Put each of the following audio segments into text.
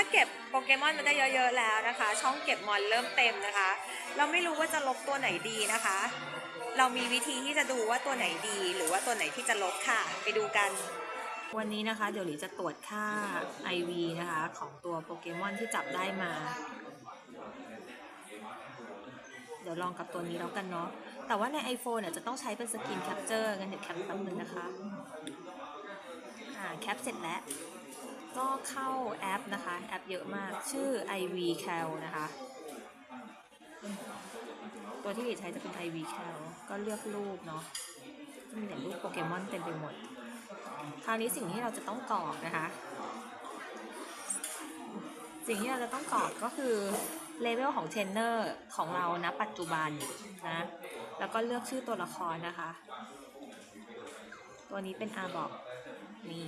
ถ้าเก็บโปเกมอนมันได้เยอะๆแล้วนะคะ ช่องเก็บมอนเริ่มเต็มนะคะ เราไม่รู้ว่าจะลบตัวไหนดีนะคะ เรามีวิธีที่จะดูว่าตัวไหนดี หรือว่าตัวไหนที่จะลบค่ะ ไปดูกัน วันนี้นะคะ เดี๋ยวหลีจะตรวจค่า IV นะคะ ของตัวโปเกมอนที่จับได้มา เดี๋ยวลองกับตัวนี้แล้วกันเนาะแต่ว่าใน iPhone เนี่ยจะต้องใช้เป็นสกรีนแคปเจอร์งั้นเดี๋ยวแคปแป๊บนึงนะคะ อ่าแคปเสร็จแล้ว ก็เข้าแอปนะคะ แอปเยอะมากชื่อ IV Cal นะคะ ตัวที่หลีใช้จะเป็น IV Cal ก็เลือกรูปเนาะจะมีแต่รูปโปเกมอนเต็มไปหมด คราวนี้สิ่งที่เราจะต้องกรอกนะคะ สิ่งที่เราจะต้องกรอกก็คือเลเวลของเทรนเนอร์ของเรานะปัจจุบันนะ แล้วก็เลือกชื่อตัวละครนะคะ ตัวนี้เป็นอาบอกนี่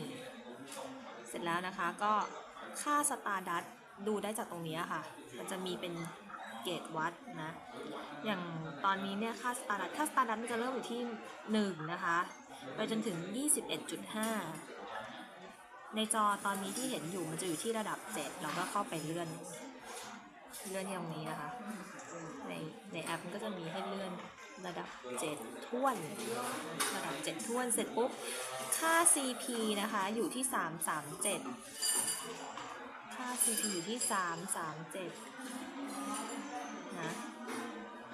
เสร็จแล้วนะคะก็ค่าสตาร์ดัตดูได้จากตรงนี้ค่ะ มันจะมีเป็นเกรดวัดนะ อย่างตอนนี้เนี่ยค่าสตาร์ดัตค่าสตาร์ดัตมันจะเริ่มอยู่ที่ 1 นะคะ ไปจนถึง 21.5 ในจอตอนนี้ที่เห็นอยู่มันจะอยู่ที่ระดับ 7 เราก็เข้าไปเลื่อน เลื่อนตรงนี้นะคะ ในในแอปมันก็จะมีให้เล ระดับ 7 ท่วน ระดับ 7 ท่วนเสร็จปุ๊บ ค่า CP นะคะอยู่ที่ 337 ค่า CP อยู่ที่ 337 นะ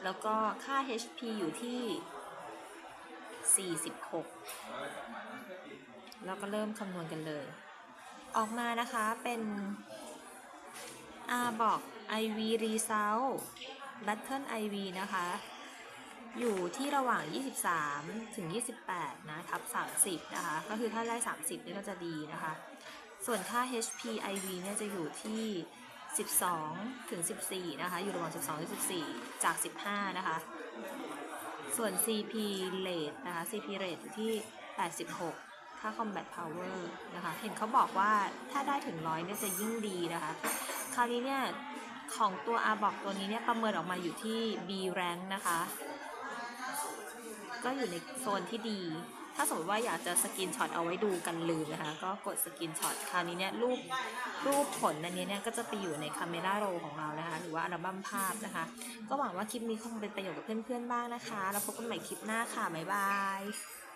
แล้วก็ค่า HP อยู่ที่ 46 แล้วก็เริ่มคำนวณกันเลย ออกมานะคะเป็น R บอก IV Result Battle IV นะคะ อยู่ที่ระหว่าง 23 ถึง 28 นะทับ 30 นะคะ ก็คือถ้าได้ 30นี่ก็จะดีนะคะ ส่วนค่า HP IV เนี่ยจะอยู่ที่ 12 ถึง 14 นะคะ อยู่ระหว่าง 12 ถึง 14 จาก 15 นะคะ ส่วน CP rate นะคะ CP rate อยู่ที่ 86 ค่า combat power นะคะ เห็นเขาบอกว่าถ้าได้ถึง 100เนี่ยจะยิ่งดีนะคะ คราวนี้เนี่ยของตัว R บอกตัวนี้เนี่ยประเมินออกมาอยู่ที่ B rank นะคะ ก็อยู่ในโซนที่ดี ถ้าสมมติว่าอยากจะสกินช็อตเอาไว้ดูกันลืมนะคะ ก็กดสกินช็อตคราวนี้เนี่ยรูปรูปผลอันนี้เนี่ยก็จะไปอยู่ในคาเมราโรของเรานะคะ หรือว่าอัลบั้มภาพนะคะ ก็หวังว่าคลิปนี้คงเป็นประโยชน์กับเพื่อนๆบ้างนะคะ แล้วพบกันใหม่คลิปหน้าค่ะ บ๊ายบาย